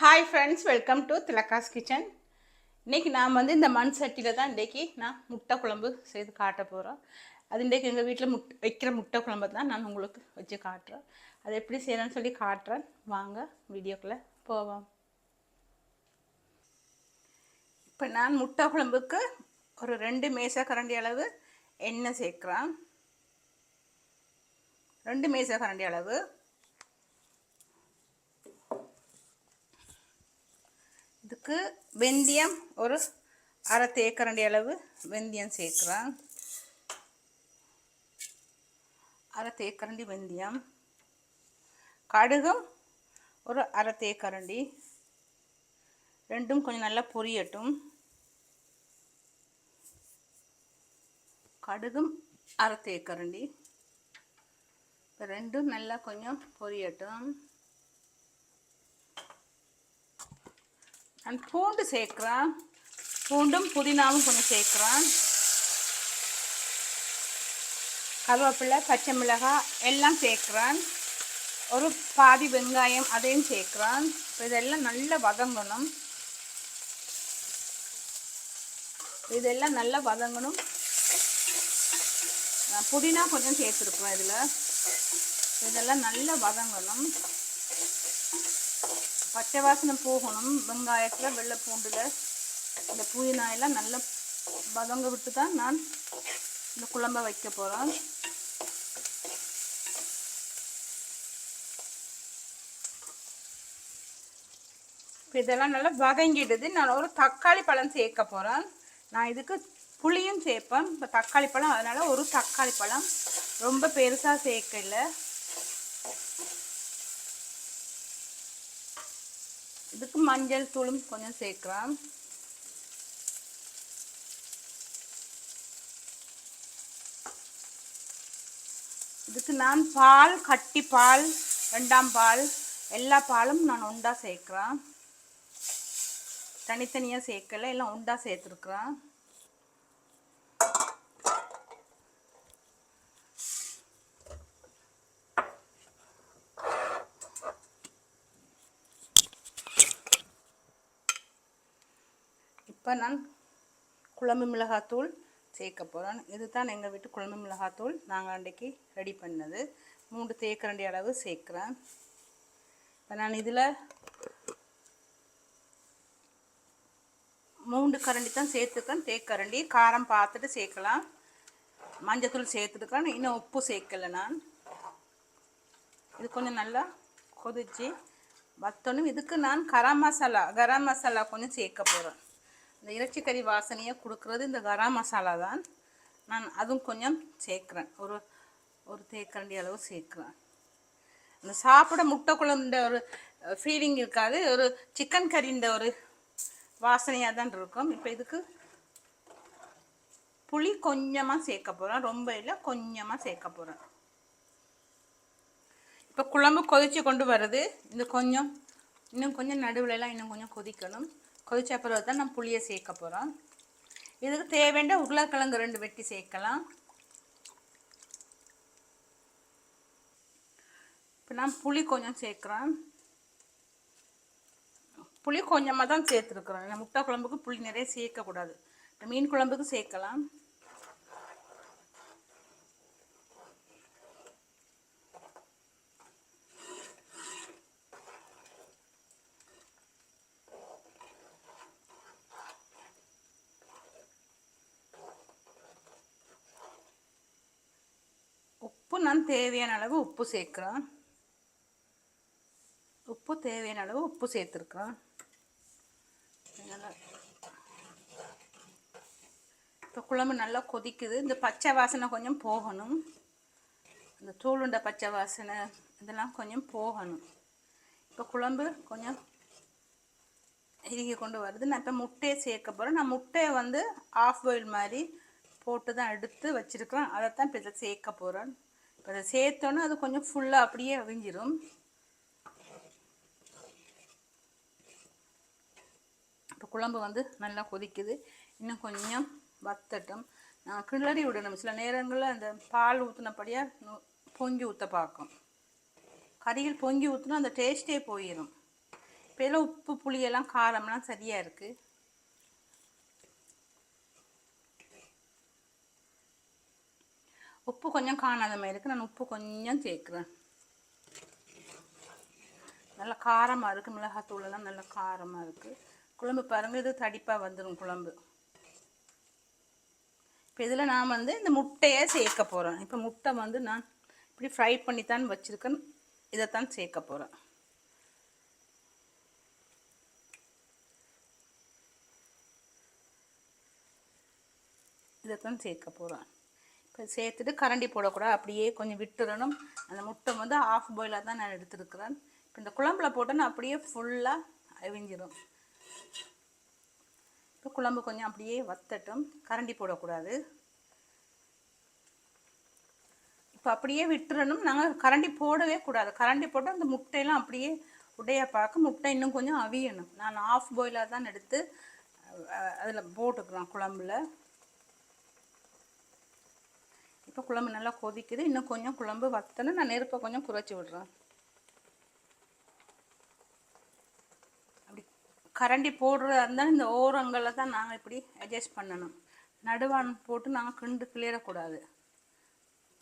Hi friends welcome to Thilaka's kitchen இன்றைக்கி நான் வந்து இந்த மண் சட்டியில் தான் இன்றைக்கி நான் முட்டை குழம்பு செய்து காட்ட போகிறோம் அது இன்றைக்கி எங்கள் வீட்டில் முட் வைக்கிற முட்டை குழம்பு தான் நான் உங்களுக்கு வச்சு காட்டுறேன். அது எப்படி செய்யணும்னு சொல்லி காட்டுறேன். வாங்க வீடியோக்குள்ளே போவோம். இப்போ நான் முட்டை குழம்புக்கு ஒரு ரெண்டு மேசை கரண்டி அளவு எண்ணெய் சேர்க்குறேன். ரெண்டு மேசக்கரண்டி அளவு இதுக்கு வெந்தயம் ஒரு அரை தேக்கரண்டி அளவு வெந்தயம் சேர்க்குறேன் அரை தேக்கரண்டி வெந்தயம். கடுகும் ஒரு அரை தேக்கரண்டி. ரெண்டும் கொஞ்சம் நல்லா பொரியட்டும். கடுகும் அரை தேக்கரண்டி. இப்போ ரெண்டும் நல்லா கொஞ்சம் பொரியட்டும். அண்ட் பூண்டு சேர்க்குறேன். பூண்டும் புதினாவும் கொஞ்சம் சேர்க்குறேன். கருவேப்பிலை பச்சை மிளகாய் எல்லாம் சேர்க்குறேன். ஒரு பாதி வெங்காயம் அதையும் சேர்க்குறேன். இப்போ இதெல்லாம் நல்லா வதங்கணும். இதெல்லாம் நல்லா வதங்கணும். புதினா கொஞ்சம் சேர்த்துருக்குறோம் இதில். இதெல்லாம் நல்லா வதங்கணும். பச்சை வாசனை போகணும். வெங்காயத்தில் வெள்ளை பூண்டில் இந்த புதினாயெல்லாம் நல்லா வதங்க விட்டு தான் நான் இந்த குழம்ப வைக்க போகிறேன் இப்போ இதெல்லாம் நல்லா வதங்கிடுது. நான் ஒரு தக்காளி பழம் சேர்க்க போகிறேன் நான் இதுக்கு புளியும் சேர்ப்பேன். இப்போ தக்காளி பழம் அதனால் ஒரு தக்காளி பழம். ரொம்ப பெருசாக சேர்க்கல. இதுக்கு மஞ்சள் தூளும் கொஞ்சம் சேர்க்கலாம். இதுக்கு நான் பால் கட்டி பால் ரெண்டாம் பால் எல்லா பாலும் நான் உண்டா சேர்க்குறேன் தனித்தனியாக சேர்க்கல எல்லாம் உண்டா சேர்த்துருக்குறேன். இப்போ நான் குழம்பு மிளகாத்தூள் சேர்க்க போகிறேன் இது தான் எங்கள் வீட்டு குழம்பு மிளகாத்தூள். நாங்கள் அன்றைக்கி ரெடி பண்ணது. மூன்று தேக்கரண்டி அளவு சேர்க்குறேன். இப்போ நான் இதில் மூன்று கரண்டி தான் சேர்த்துக்கேன். தேக்கரண்டி காரம் பார்த்துட்டு சேர்க்கலாம். மஞ்சத்தூள் சேர்த்துருக்கேன் இன்னும் உப்பு சேர்க்கலை நான். இது கொஞ்சம் நல்லா கொதிச்சு வத்தணும். இதுக்கு நான் கரம் மசாலா கரம் மசாலா கொஞ்சம் சேர்க்க போகிறேன் இந்த இறைச்சிக்கறி வாசனையை கொடுக்குறது இந்த கரம் மசாலா தான். நான் அதுவும் கொஞ்சம் சேர்க்குறேன். ஒரு ஒரு தேக்கரண்டி அளவு சேர்க்குறேன். இந்த சாப்பிட முட்டை குழம்புன்ற ஒரு ஃபீலிங் இருக்காது. ஒரு சிக்கன் கறின்ற ஒரு வாசனையாக தான் இருக்கும். இப்போ இதுக்கு புளி கொஞ்சமாக சேர்க்க போகிறேன் ரொம்ப இல்லை கொஞ்சமாக சேர்க்க போகிறேன் இப்போ குழம்பு கொதித்து கொண்டு வருது. இந்த கொஞ்சம் இன்னும் கொஞ்சம் நடுவுலலாம் இன்னும் கொஞ்சம் கொதிக்கணும். கொதிச்ச பிறகு தான் நான் புளியை சேர்க்க போகிறோம் இதுக்கு தேவையான உருளைக்கிழங்கு ரெண்டு வெட்டி சேர்க்கலாம். இப்போ நான் புளி கொஞ்சம் சேர்க்குறேன். புளி கொஞ்சமாக தான் சேர்த்துருக்குறோம். முட்டை குழம்புக்கு புளி நிறைய சேர்க்கக்கூடாது மீன் குழம்புக்கு சேர்க்கலாம். உப்பு நான் தேவையான அளவு உப்பு சேர்க்குறேன். உப்பு தேவையான அளவு உப்பு சேர்த்துருக்குறேன். இப்போ குழம்பு நல்லா கொதிக்குது. இந்த பச்சை வாசனை கொஞ்சம் போகணும். இந்த தூளுண்ட பச்சை வாசனை இதெல்லாம் கொஞ்சம் போகணும். இப்போ குழம்பு கொஞ்சம் இறுகி கொண்டு வருது. நான் இப்போ முட்டையை சேர்க்க போகிறேன் நான் முட்டையை வந்து ஆஃப் பாயில் மாதிரி போட்டு தான் எடுத்து வச்சுருக்கேன் அதை தான் இப்போ இதில் சேர்க்க போகிறேன் அதை சேர்த்தோன்னே அது கொஞ்சம் ஃபுல்லாக அப்படியே அவிஞ்சிரும். இப்போ குழம்பு வந்து நல்லா கொதிக்குது. இன்னும் கொஞ்சம் வத்தட்டும். நான் கிளறி விடணும். சில நேரங்களில் அந்த பால் ஊற்றினபடியாக பொங்கி ஊற்ற பார்க்கும். கறிகள் பொங்கி ஊற்றினா அந்த டேஸ்ட்டே போயிடும் இப்போ எல்லாம் உப்பு புளியெல்லாம் காரம்லாம் சரியாக இருக்குது உப்பு கொஞ்சம் காணாத மாதிரி இருக்குது நான் உப்பு கொஞ்சம் சேர்க்குறேன். நல்லா காரமாக இருக்குது மிளகாத்தூளெல்லாம் நல்லா காரமாக இருக்குது குழம்பு பாருங்கள் இது தடிப்பாக வந்துடும் குழம்பு. இப்போ இதில் நான் வந்து இந்த முட்டையை சேர்க்க போகிறேன் இப்போ முட்டை வந்து நான் இப்படி ஃப்ரை பண்ணித்தான் வச்சுருக்கேன். இதைத்தான் சேர்க்க போகிறேன் இதைத்தான் சேர்க்க போகிறேன் சேர்த்துட்டு கரண்டி போடக்கூடாது. அப்படியே கொஞ்சம் விட்டுறணும். அந்த முட்டை வந்து ஆஃப் பாயிலாக தான் நான் எடுத்துருக்கிறேன். இப்போ இந்த குழம்புல போட்டோன்னா அப்படியே ஃபுல்லாக அவிஞ்சிடும் இப்போ குழம்பு கொஞ்சம் அப்படியே வத்தட்டும். கரண்டி போடக்கூடாது. இப்போ அப்படியே விட்டுறணும். நாங்கள் கரண்டி போடவே கூடாது. கரண்டி போட்டால் அந்த முட்டையெல்லாம் அப்படியே உடைய பார்க்க முட்டை இன்னும் கொஞ்சம் அவியணும். நான் ஆஃப் பாயிலாக தான் எடுத்து அதில் போட்டுக்கிறோம் குழம்புல. இப்போ குழம்பு நல்லா கொதிக்குது. இன்னும் கொஞ்சம் குழம்பு வத்தணும் நான் நெருப்பை கொஞ்சம் குறைச்சி விடுறேன். அப்படி கரண்டி போடுறதா இருந்தால் இந்த ஓரங்களில் தான் நாங்கள் இப்படி அட்ஜஸ்ட் பண்ணணும். நடுவான் போட்டு நாங்கள் கிண்டு கிளியரக்கூடாது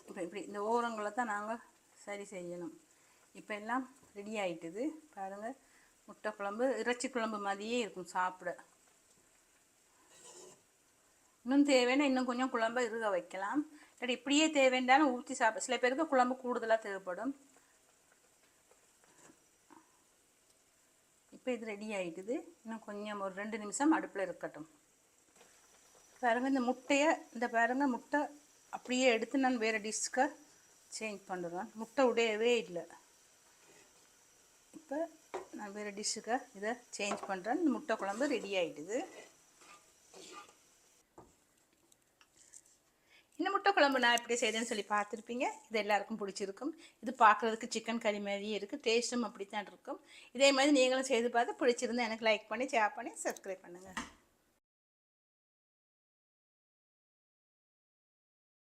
இப்போ இப்படி இந்த ஓரங்களை தான் நாங்கள் சரி செய்யணும். இப்போ எல்லாம் ரெடி ஆகிட்டுது பாருங்கள் முட்டை குழம்பு இறைச்சி குழம்பு மாதிரியே இருக்கும் சாப்பிட. இன்னும் தேவைன்னா இன்னும் கொஞ்சம் குழம்பை இருக வைக்கலாம். இல்லாட்டி இப்படியே தேவைன்றாலும் ஊற்றி சாப்பிட. சில பேருக்கு குழம்பு கூடுதலாக தேவைப்படும். இப்போ இது ரெடி ஆயிட்டுது. இன்னும் கொஞ்சம் ஒரு ரெண்டு நிமிஷம் அடுப்பில் இருக்கட்டும். பாருங்க இந்த முட்டையை இந்த பாருங்க முட்டை அப்படியே எடுத்து நான் வேறு டிஷ்க்கு சேஞ்ச் பண்ணுறேன் முட்டை உடையவே இல்லை. இப்போ நான் வேறு டிஷ்ஷுக்கு இதை சேஞ்ச் பண்ணுறேன் இந்த முட்டை குழம்பு ரெடி ஆகிட்டுது இந்த முட்டை குழம்பு நான் எப்படி செய்தேன்னு சொல்லி பார்த்துருப்பீங்க. இது எல்லாருக்கும் பிடிச்சிருக்கும். இது பார்க்குறதுக்கு சிக்கன் கறி மாதிரியே இருக்குது டேஸ்ட்டும் அப்படி தான் இருக்கும். இதே மாதிரி நீங்களும் செய்து பார்த்து பிடிச்சிருந்தா எனக்கு லைக் பண்ணி ஷேர் பண்ணி சப்ஸ்கிரைப் பண்ணுங்கள்